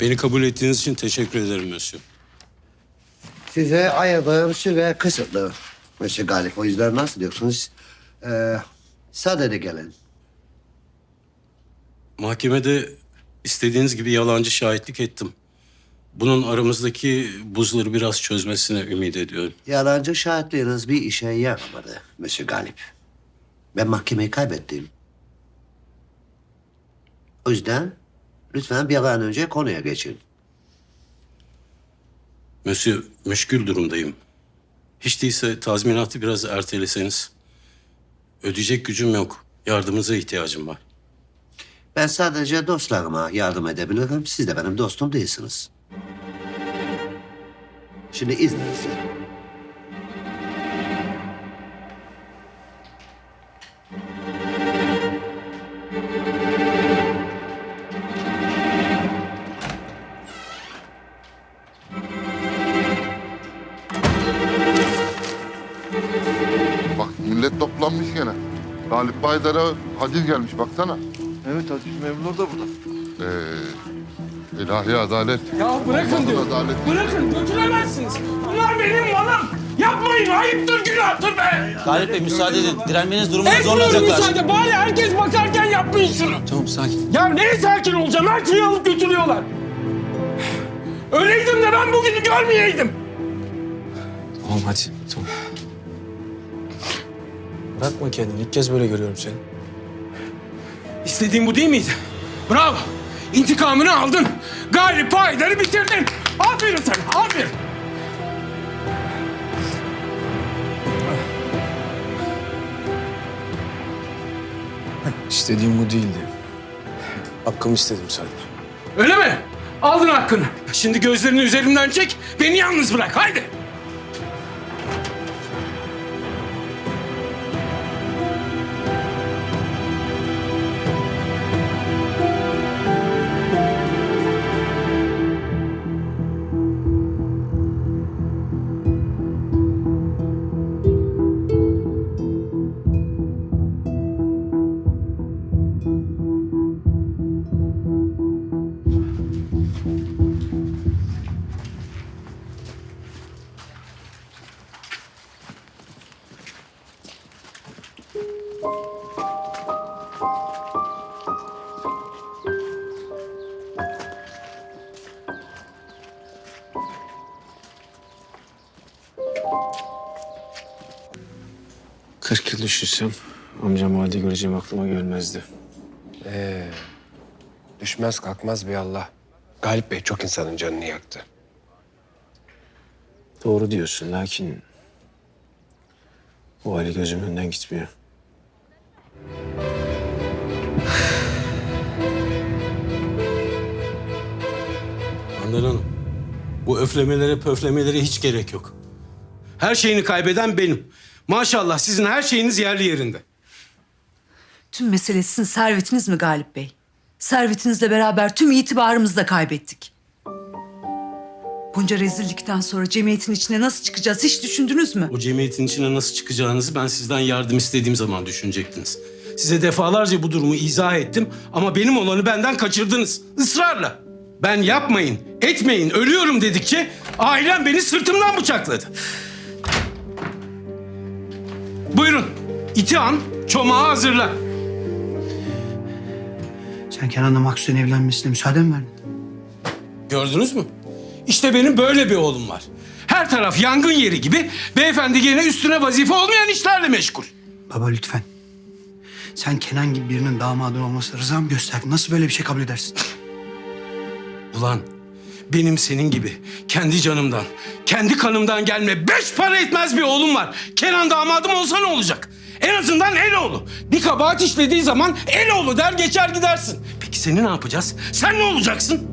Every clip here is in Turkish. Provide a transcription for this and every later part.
Beni kabul ettiğiniz için teşekkür ederim Mösyö. Size ayırdığım süre kısıtlı. Monsieur Galip o yüzden nasıl diyorsunuz? Ee, sadede gelin. Mahkemede istediğiniz gibi yalancı şahitlik ettim. Bunun aramızdaki buzları biraz çözmesine ümit ediyorum. Yalancı şahitliğiniz bir işe yaramadı Monsieur Galip. Ben mahkemeyi kaybettim. O yüzden lütfen bir an önce konuya geçin. Mösyö, müşkül durumdayım. Hiç değilse tazminatı biraz erteleseniz. Ödeyecek gücüm yok. Yardımınıza ihtiyacım var. Ben sadece dostlarıma yardım edebilirim. Siz de benim dostum değilsiniz. Şimdi izninizle. Baydar'a haciz gelmiş baksana. Evet Aziz Memnun da burada. Ee, ilahi adalet. Ya bırakın diyor. adaleti. Bırakın götüremezsiniz. Bunlar benim malım. Yapmayın ayıptır günahtır be. Galip Bey müsaade edin. Direnmeniz durumunda Etmiyorum zorlanacaklar. müsaade. Bari herkes bakarken yapmayın şunu. Tamam sakin. Ya neye sakin olacağım? Her şeyi alıp götürüyorlar. Öyleydim de ben bugünü görmeyeydim. Tamam hadi. Bırakma kendini. İlk kez böyle görüyorum seni. İstediğin bu değil miydi? Bravo. İntikamını aldın. Gayri paydarı bitirdin. Aferin sana, aferin. İstediğim bu değildi. Hakkımı istedim sadece. Öyle mi? Aldın hakkını. Şimdi gözlerini üzerimden çek, beni yalnız bırak. Haydi. Kırk yıl düşünsem amcam halde göreceğim aklıma gelmezdi. Ee, düşmez kalkmaz bir Allah. Galip Bey çok insanın canını yaktı. Doğru diyorsun lakin... Bu hali gözümün önünden gitmiyor. Handan Hanım, bu öflemelere pöflemelere hiç gerek yok. Her şeyini kaybeden benim. Maşallah sizin her şeyiniz yerli yerinde. Tüm mesele sizin servetiniz mi Galip Bey? Servetinizle beraber tüm itibarımızı da kaybettik. Bunca rezillikten sonra cemiyetin içine nasıl çıkacağız hiç düşündünüz mü? O cemiyetin içine nasıl çıkacağınızı ben sizden yardım istediğim zaman düşünecektiniz. Size defalarca bu durumu izah ettim ama benim olanı benden kaçırdınız. Israrla. Ben yapmayın, etmeyin, ölüyorum dedikçe ailem beni sırtımdan bıçakladı. Buyurun, iti an, çomağı hazırla. Sen Kenan'la Maksut'un evlenmesine müsaade mi verdin? Gördünüz mü? İşte benim böyle bir oğlum var. Her taraf yangın yeri gibi. Beyefendi gene üstüne vazife olmayan işlerle meşgul. Baba lütfen. Sen Kenan gibi birinin damadın olmasına rıza mı gösterdin? Nasıl böyle bir şey kabul edersin? Ulan benim senin gibi kendi canımdan, kendi kanımdan gelme beş para etmez bir oğlum var. Kenan damadım olsa ne olacak? En azından el oğlu. Bir kabahat işlediği zaman el oğlu der geçer gidersin. Peki seni ne yapacağız? Sen ne olacaksın?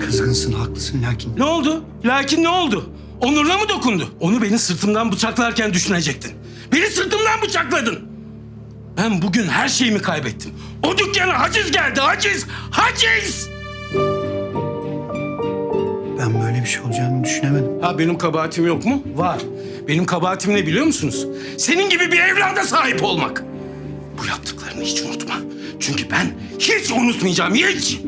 Kızgınsın, haklısın lakin... Ne oldu? Lakin ne oldu? Onuruna mı dokundu? Onu beni sırtımdan bıçaklarken düşünecektin. Beni sırtımdan bıçakladın. Ben bugün her şeyimi kaybettim. O dükkana haciz geldi, haciz, haciz! Ben böyle bir şey olacağını düşünemedim. Ha benim kabahatim yok mu? Var. Benim kabahatim ne biliyor musunuz? Senin gibi bir evlada sahip olmak. Bu yaptıklarını hiç unutma. Çünkü ben hiç unutmayacağım, hiç.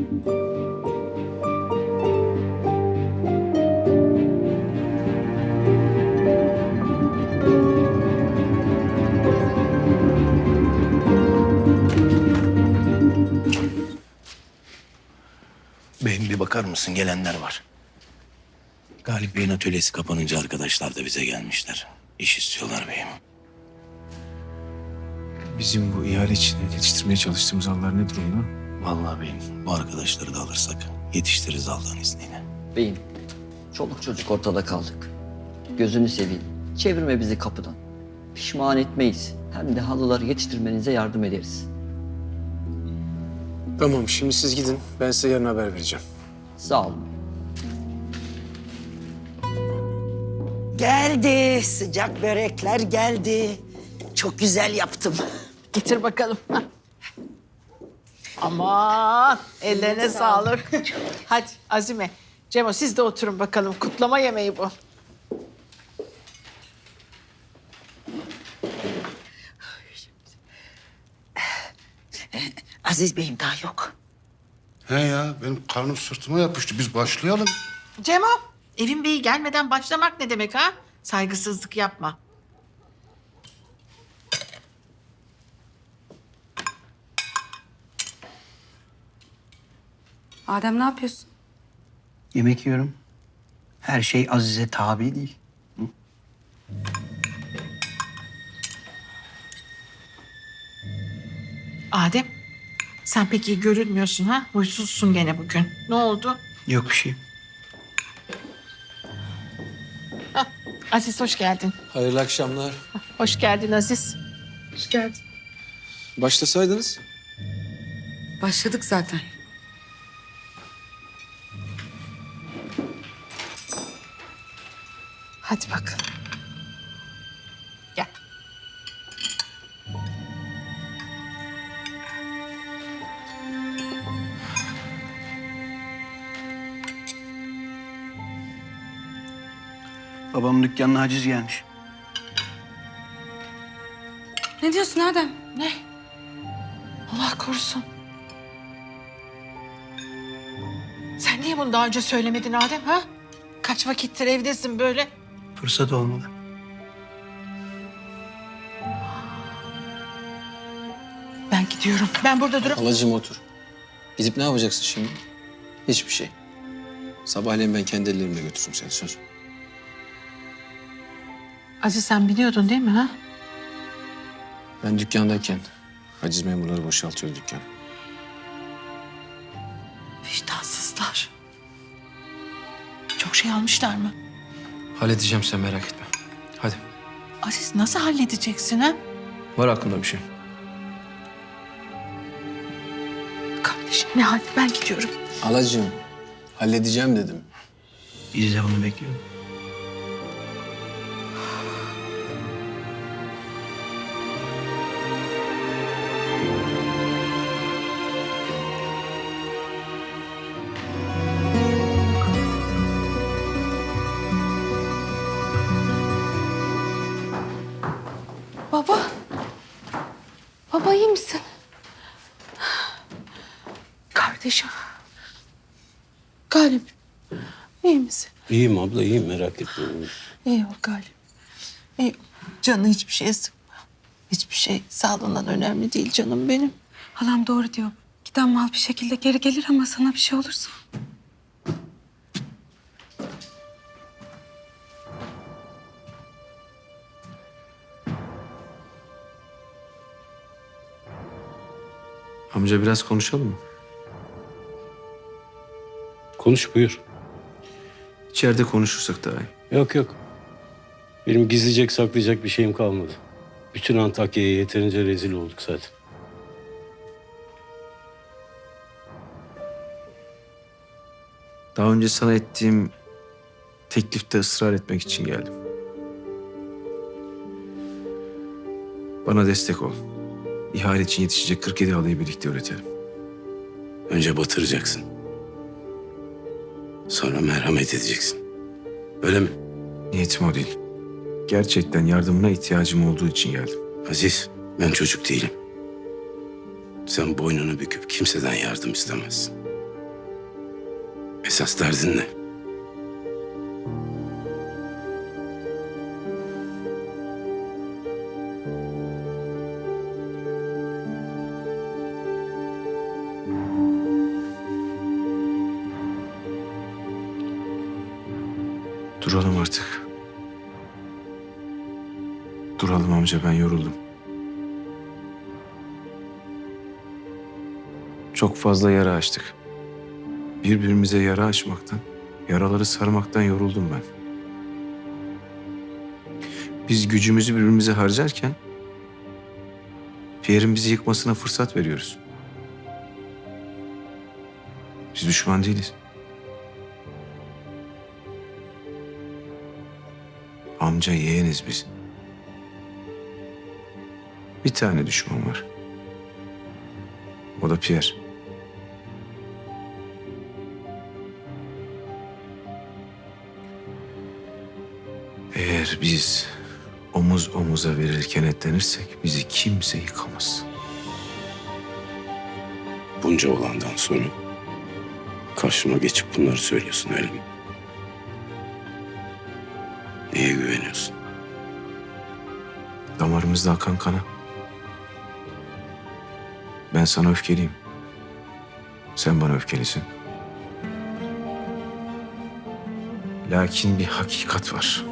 Beyim bir bakar mısın? Gelenler var. Galip Bey'in atölyesi kapanınca arkadaşlar da bize gelmişler. İş istiyorlar beyim. Bizim bu ihale için yetiştirmeye çalıştığımız allar ne durumda? Vallahi beyim bu arkadaşları da alırsak yetiştiririz Allah'ın izniyle. Beyim, çoluk çocuk ortada kaldık. Gözünü seveyim. Çevirme bizi kapıdan. Pişman etmeyiz. Hem de halıları yetiştirmenize yardım ederiz. Tamam şimdi siz gidin. Ben size yarın haber vereceğim. Sağ olun. Geldi. Sıcak börekler geldi. Çok güzel yaptım. Getir bakalım. Aman ellerine sağlık. Hadi Azime. Cemo siz de oturun bakalım. Kutlama yemeği bu. Aziz Bey'im daha yok. He ya benim karnım sırtıma yapıştı. Biz başlayalım. Cemo, evin beyi gelmeden başlamak ne demek ha? Saygısızlık yapma. Adem ne yapıyorsun? Yemek yiyorum. Her şey Azize tabi değil. Adem, sen pek iyi görünmüyorsun ha? Huysuzsun gene bugün. Ne oldu? Yok bir şey. Aziz hoş geldin. Hayırlı akşamlar. Hoş geldin Aziz. Hoş geldin. Başlasaydınız. Başladık zaten. Hadi bakalım. Gel. Babamın dükkanına haciz gelmiş. Ne diyorsun Adem? Ne? Allah korusun. Sen niye bunu daha önce söylemedin Adem ha? Kaç vakittir evdesin böyle? Fırsat olmadı. Ben gidiyorum. Ben burada durup... Halacığım otur. Gidip ne yapacaksın şimdi? Hiçbir şey. Sabahleyin ben kendi ellerimle götürürüm seni söz. Aziz sen biliyordun değil mi ha? Ben dükkandayken haciz memurları boşaltıyor dükkanı. Vicdansızlar. Çok şey almışlar mı? Halledeceğim sen merak etme. Hadi. Aziz nasıl halledeceksin ha? Var aklımda bir şey. Kardeşim ne hal? Ben gidiyorum. Halacığım halledeceğim dedim. Biz de bunu bekliyoruz. Baba. Baba iyi misin? Kardeşim. Galip. İyi misin? İyiyim abla iyiyim merak etme. İyi ol Galip. İyi. Canı hiçbir şey sıkma. Hiçbir şey sağlığından önemli değil canım benim. Halam doğru diyor. Giden mal bir şekilde geri gelir ama sana bir şey olursa. Amca biraz konuşalım mı? Konuş buyur. İçeride konuşursak daha iyi. Yok yok. Benim gizleyecek saklayacak bir şeyim kalmadı. Bütün Antakya'ya yeterince rezil olduk zaten. Daha önce sana ettiğim teklifte ısrar etmek için geldim. Bana destek ol. İhale için yetişecek 47 halıyı birlikte üretelim. Önce batıracaksın. Sonra merhamet edeceksin. Öyle mi? Niyetim o değil. Gerçekten yardımına ihtiyacım olduğu için geldim. Aziz, ben çocuk değilim. Sen boynunu büküp kimseden yardım istemezsin. Esas derdin ne? Duralım artık. Duralım amca ben yoruldum. Çok fazla yara açtık. Birbirimize yara açmaktan, yaraları sarmaktan yoruldum ben. Biz gücümüzü birbirimize harcarken Pierre'in bizi yıkmasına fırsat veriyoruz. Biz düşman değiliz. Amca yeğeniz biz. Bir tane düşman var. O da Pierre. Eğer biz omuz omuza verir kenetlenirsek bizi kimse yıkamaz. Bunca olandan sonra karşıma geçip bunları söylüyorsun öyle mi? Neye güveniyorsun? Damarımızda akan kana. Ben sana öfkeliyim. Sen bana öfkelisin. Lakin bir hakikat var.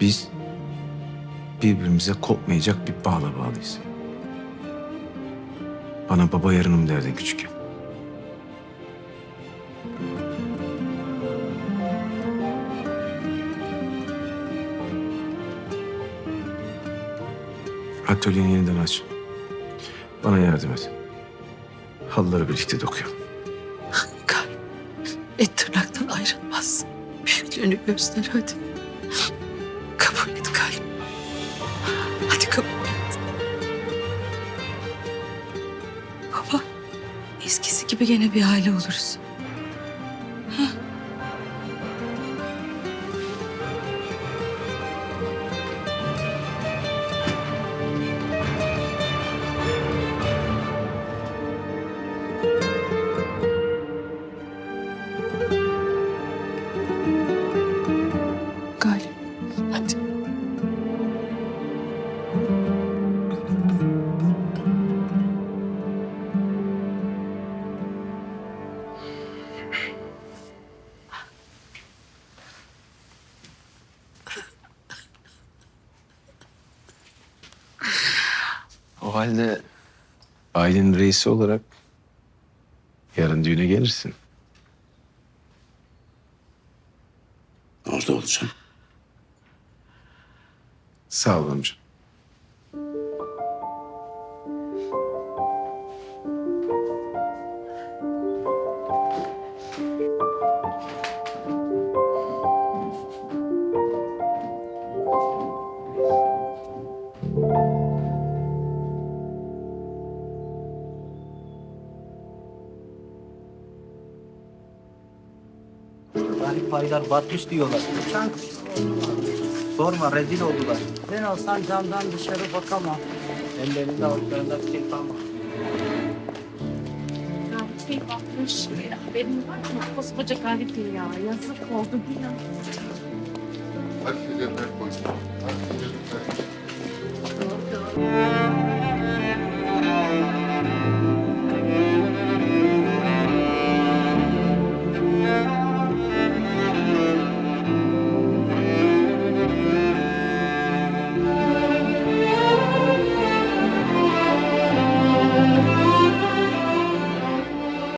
Biz birbirimize kopmayacak bir bağla bağlıyız. Bana baba yarınım derdin küçükken. Atölyeni yeniden aç. Bana yardım et. Halıları birlikte dokuyalım. Galip, et tırnaktan ayrılmaz. Büyüklüğünü göster hadi. Kabul et Galip. Hadi kabul et. Baba, eskisi gibi gene bir aile oluruz. Halde ailenin reisi olarak yarın düğüne gelirsin. Orada olacağım. Sağ ol amca. Paylar batmış diyorlar. Sorma rezil oldular. Ben olsam camdan dışarı bakamam. Ellerinde avuçlarında bir şey kalmadı. Şey bakmış. Benim var mı? Koskoca Galip ya. Yazık oldu bir an. Hadi gidelim koy. Hadi gidelim.